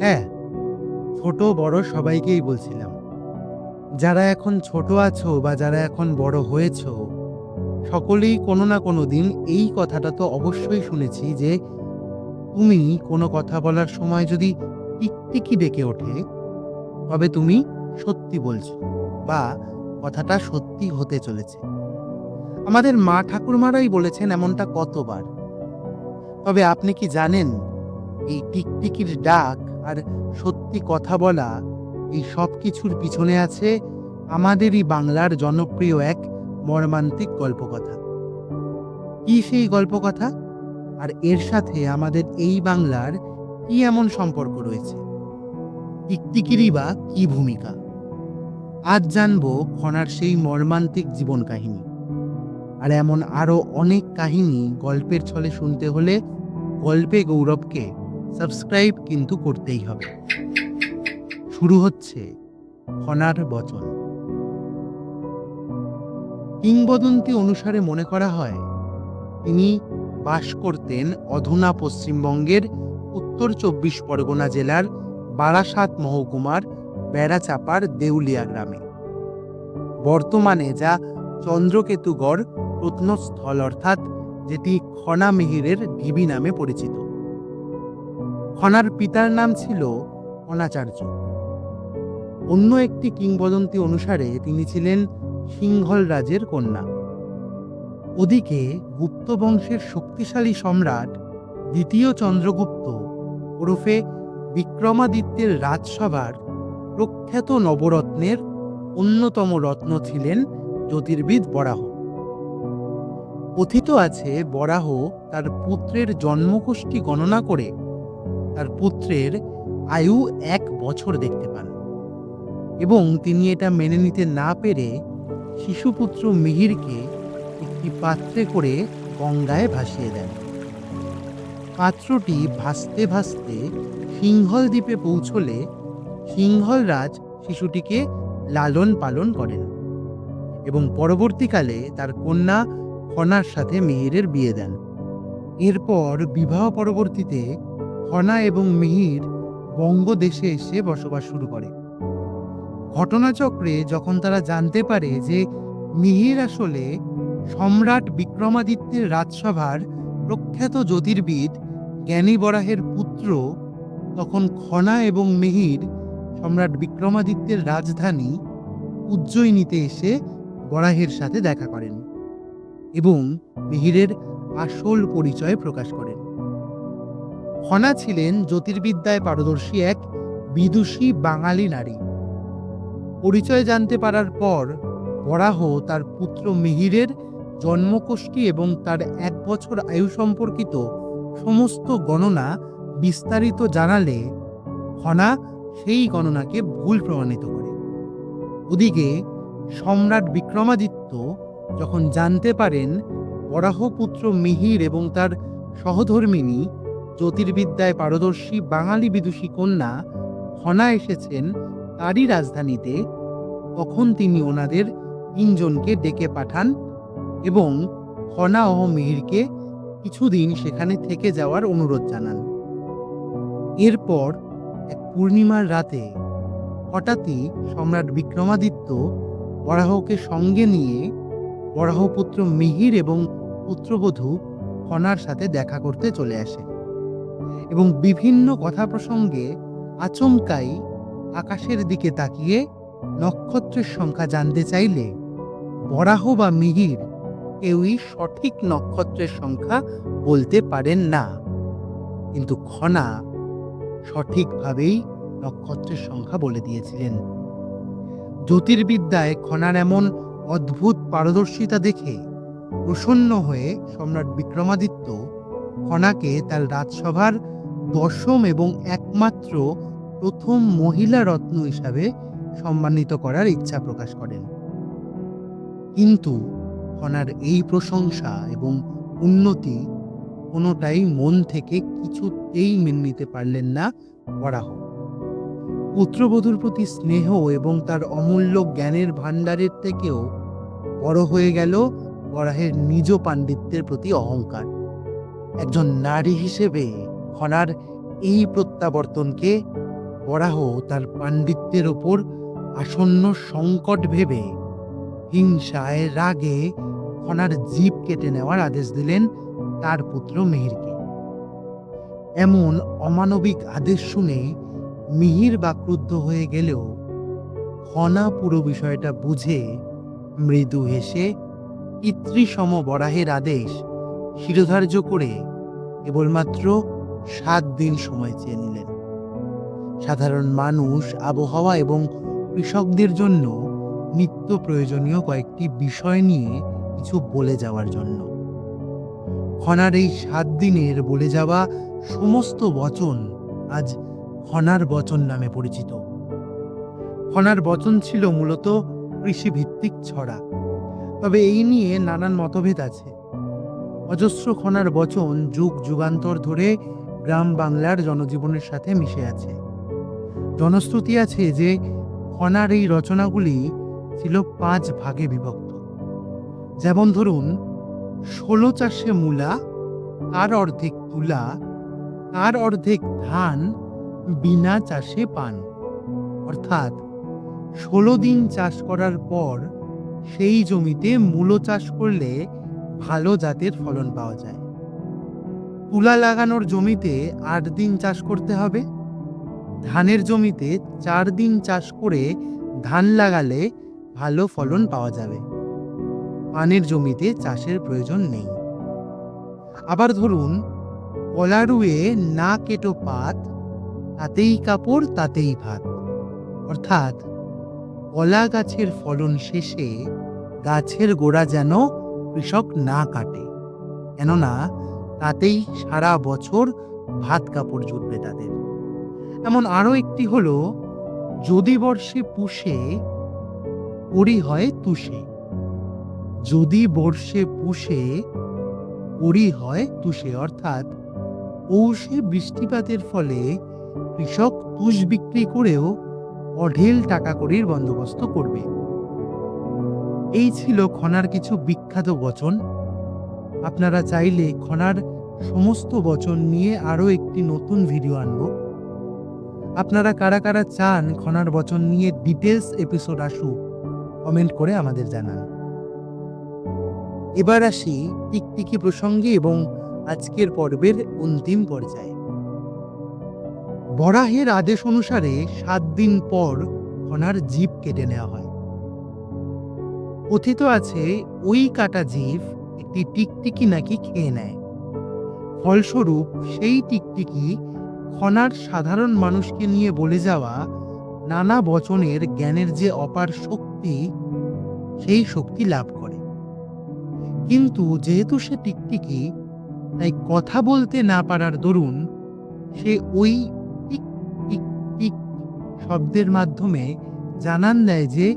হ্যাঁ ছোট, বড় সবাইকেই বলছিলাম। যারা এখন ছোট আছো বা যারা এখন বড় হয়েছো, সকলেই কোনো না কোনো দিন এই কথাটা তো অবশ্যই শুনেছি যে, তুমি কোনো কথা বলার সময় যদি টিকটিকি ডেকে ওঠে, তবে তুমি সত্যি বলছো বা কথাটা সত্যি হতে চলেছে। আমাদের মা ঠাকুরমারাই বলেছেন এমনটা কতবার। তবে আপনি কি জানেন এই টিকটিকির ডাক আর সত্যি কথা বলা এই সব কিছুর পিছনে আছে আমাদেরই বাংলার জনপ্রিয় এক মর্মান্তিক গল্পকথা। কি সেই গল্পকথা? আর এর সাথে আমাদের এই বাংলার কি এমন সম্পর্ক রয়েছে? টিকটিকিরই বা কি ভূমিকা? আজ জানব খনার সেই মর্মান্তিক জীবন কাহিনী। আর এমন আরও অনেক কাহিনী গল্পের ছলে শুনতে হলে গল্পে গৌরবকে সাবস্ক্রাইব কিন্তু করতেই হবে। শুরু হচ্ছে খনার বচন। কিংবদন্তি অনুসারে মনে করা হয়, তিনি বাস করতেন অধুনা পশ্চিমবঙ্গের উত্তর চব্বিশ পরগনা জেলার বারাসাত মহকুমার বেড়াচাপার দেউলিয়া গ্রামে। বর্তমানে যা চন্দ্রকেতুগড় প্রত্নস্থল অর্থাৎ যেটি খনা মিহিরের ঢিবি নামে পরিচিত। খনার পিতার নাম ছিল অনাচার্য। অন্য একটি কিংবদন্তি অনুসারে তিনি ছিলেন সিংহল রাজের কন্যা। ওদিকে গুপ্ত বংশের শক্তিশালী সম্রাট দ্বিতীয় চন্দ্রগুপ্ত ওরফে বিক্রমাদিত্যের রাজসভার প্রখ্যাত নবরত্নের অন্যতম রত্ন ছিলেন জ্যোতির্বিদ বরাহ। কথিত আছে বরাহ তার পুত্রের জন্মকোষ্ঠী গণনা করে তার পুত্রের আয়ু এক বছর দেখতে পান। এবং তিনি এটা মেনে নিতে না পেরে শিশুপুত্র মিহিরকে একটি পাত্রে করে গঙ্গায় ভাসিয়ে দেন। পাত্রটি ভাসতে ভাসতে সিংহল দ্বীপে পৌঁছলে সিংহল রাজ শিশুটিকে লালন পালন করেন এবং পরবর্তীকালে তার কন্যা খনার সাথে মিহিরের বিয়ে দেন। এরপর বিবাহ পরবর্তীতে খনা এবং মিহির বঙ্গদেশে এসে বসবাস শুরু করে। ঘটনাচক্রে যখন তারা জানতে পারে যে মিহির আসলে সম্রাট বিক্রমাদিত্যের রাজসভার প্রখ্যাত জ্যোতির্বিদ জ্ঞানী বরাহের পুত্র, তখন খনা এবং মিহির সম্রাট বিক্রমাদিত্যের রাজধানী উজ্জয়িনীতে এসে বরাহের সাথে দেখা করেন এবং মিহিরের আসল পরিচয় প্রকাশ করেন। খনা ছিলেন জ্যোতির্বিদ্যায় পারদর্শী এক বিদুষী বাঙালি নারী। পরিচয় জানতে পারার পর বরাহ তার পুত্র মিহিরের জন্মকোষ্ঠী এবং তার এক বছর আয়ু সম্পর্কিত সমস্ত গণনা বিস্তারিত জানালে খনা সেই গণনাকে ভুল প্রমাণিত করে। ওদিকে সম্রাট বিক্রমাদিত্য যখন জানতে পারেন বরাহপুত্র মিহির এবং তার সহধর্মিনী জ্যোতির্বিদ্যায় পারদর্শী বাঙালি বিদুষী কন্যা হনা এসেছেন তারই রাজধানীতে। তখন তিনি ওনাদের তিনজনকে ডেকে পাঠান এবং হনা ও মিহিরকে কিছুদিন সেখানে থেকে যাওয়ার অনুরোধ জানান। এরপর এক পূর্ণিমার রাতে হঠাৎই সম্রাট বিক্রমাদিত্য বরাহকে সঙ্গে নিয়ে বরাহপুত্র মিহির এবং পুত্রবধূ হনার সাথে দেখা করতে চলে আসে এবং বিভিন্ন কথা প্রসঙ্গে আচমকাই আকাশের দিকে তাকিয়ে নক্ষত্রের সংখ্যা জানতে চাইলে বরাহ বা মিহির কেউই সঠিক নক্ষত্রের সংখ্যা বলতে পারেন না। কিন্তু খনা সঠিকভাবেই নক্ষত্রের সংখ্যা বলে দিয়েছিলেন। জ্যোতির্বিদ্যায় খনার এমন অদ্ভুত পারদর্শিতা দেখে প্রসন্ন হয়ে সম্রাট বিক্রমাদিত্য খনাকে তার রাজসভার দশম এবং একমাত্র প্রথম মহিলা রত্ন হিসাবে সম্মানিত করার ইচ্ছা প্রকাশ করেন। কিন্তু খনার এই প্রশংসা এবং উন্নতি কোনোটাই মন থেকে কিছুতেই মেনে নিতে পারলেন না বরাহ। পুত্রবধূর প্রতি স্নেহ এবং তার অমূল্য জ্ঞানের ভাণ্ডারের থেকেও বড় হয়ে গেল বরাহের নিজ পাণ্ডিত্যের প্রতি অহংকার। একজন নারী হিসেবে খনার এই প্রত্যাবর্তনকে বরাহ তার পাণ্ডিত্যের ওপর আসন্ন সংকট ভেবে হিংসায় রাগে খনার জীব কেটে নেওয়ার আদেশ দিলেন তার পুত্র মিহিরকে। এমন অমানবিক আদেশ শুনে মিহির বাক্রুদ্ধ হয়ে গেলেও খনা পুরো বিষয়টা বুঝে মৃদু হেসে, পিতৃসম বরাহের আদেশ শিরোধার্য করে কেবলমাত্র সাত দিন সময় চেয়ে নিলেন। সাধারণ মানুষ, আবহাওয়া এবং কৃষকদের জন্য নিত্য প্রয়োজনীয় কয়েকটি বিষয় নিয়ে কিছু বলে যাওয়ার জন্য। খনার এই সাত দিনের বলে যাওয়া সমস্ত বচন আজ খনার বচন নামে পরিচিত। খনার বচন ছিল মূলত কৃষিভিত্তিক ছড়া। তবে এই নিয়ে নানান মতভেদ আছে। অজস্র খনার বচন যুগ যুগান্তর ধরে গ্রাম বাংলার জনজীবনের সাথে মিশে আছে। জনশ্রুতি আছে যে, খনার এই রচনাগুলি ছিল পাঁচ ভাগে বিভক্ত। যেমন ধরুন, ষোলো চাষে মূলা, তার অর্ধেক তুলা, তার অর্ধেক ধান, বিনা চাষে পান। অর্থাৎ, ষোলো দিন চাষ করার পর সেই জমিতে মূলো চাষ করলে ভালো জাতের ফলন পাওয়া যায়। তুলা লাগানোর জমিতে আট দিন চাষ করতে হবে। ধানের জমিতে চার দিন চাষ করে ধান লাগালে ভালো ফলন পাওয়া যাবে। পানের জমিতে চাষের প্রয়োজন নেই। আবার ধরুন কলা রুয়ে না কেটো পাত, তাতেই কাপড়, তাতেই ভাত। অর্থাৎ কলা গাছের ফলন শেষে গাছের গোড়া যেন কৃষক না কাটে, কেননা তাতেই সারা বছর ভাত কাপড় জুটবে তাদের। এমন আরও একটি হলো, যদি বর্ষে পুষে পরি হয় তুষে। যদি বর্ষে পুষে পরি হয় তুষে, অর্থাৎ পৌষে বৃষ্টিপাতের ফলে কৃষক তুষ বিক্রি করেও অঢেল টাকা কড়ির বন্দোবস্ত করবে। এই ছিল খনার কিছু বিখ্যাত বচন। আপনারা চাইলে খনার সমস্ত বচন নিয়ে আরও একটি নতুন ভিডিও আনব। আপনারা কারা কারা চান খনার বচন নিয়ে ডিটেলস এপিসোড আসুক কমেন্ট করে আমাদের জানান। এবার আসি টিকটিকি প্রসঙ্গে এবং আজকের পর্বের অন্তিম পর্যায়ে। বরাহের আদেশ অনুসারে সাত দিন পর খনার জীব কেটে নেওয়া হয়। কথিত আছে, ওই কাটা জীব একটি টিকটিকি নাকি খেয়ে নেয়। ফলস্বরূপ, সেই টিকটিকি খনার সাধারণ মানুষকে নিয়ে বলে যাওয়া নানা বচনের জ্ঞানের যে অপার শক্তি, সেই শক্তি লাভ করে। কিন্তু যেহেতু সে টিকটিকি, তাই কথা বলতে না পারার দরুন, সে ওই টিক টিক টিক শব্দের মাধ্যমে জানান দেয় যে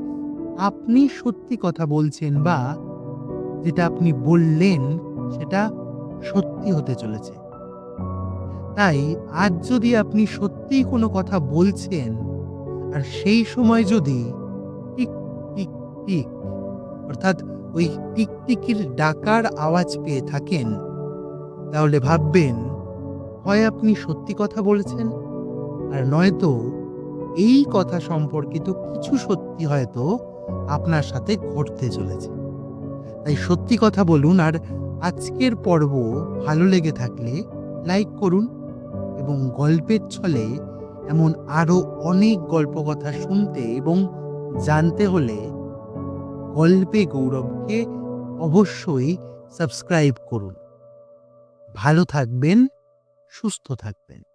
আপনি সত্যি কথা বলছেন বা যেটা আপনি বললেন, সেটা সত্যি হতে চলেছে। তাই আজ যদি আপনি সত্যিই কোনো কথা বলছেন, আর সেই সময় যদি টিক টিক টিক, অর্থাৎ ওই টিকটিকির ডাকার আওয়াজ পেয়ে থাকেন, তাহলে ভাববেন, হয় আপনি সত্যি কথা বলেছেন, আর নয়তো এই কথা সম্পর্কিত কিছু সত্যি হয়তো আপনার সাথে ঘটতে চলেছে। তাই সত্যি কথা বলুন, আর আজকের পর্ব ভালো লেগে থাকলে লাইক করুন এবং গল্পের ছলে এমন আরও অনেক গল্প কথা শুনতে এবং জানতে হলে গল্পে গৌরবকে অবশ্যই সাবস্ক্রাইব করুন। ভালো থাকবেন, সুস্থ থাকবেন।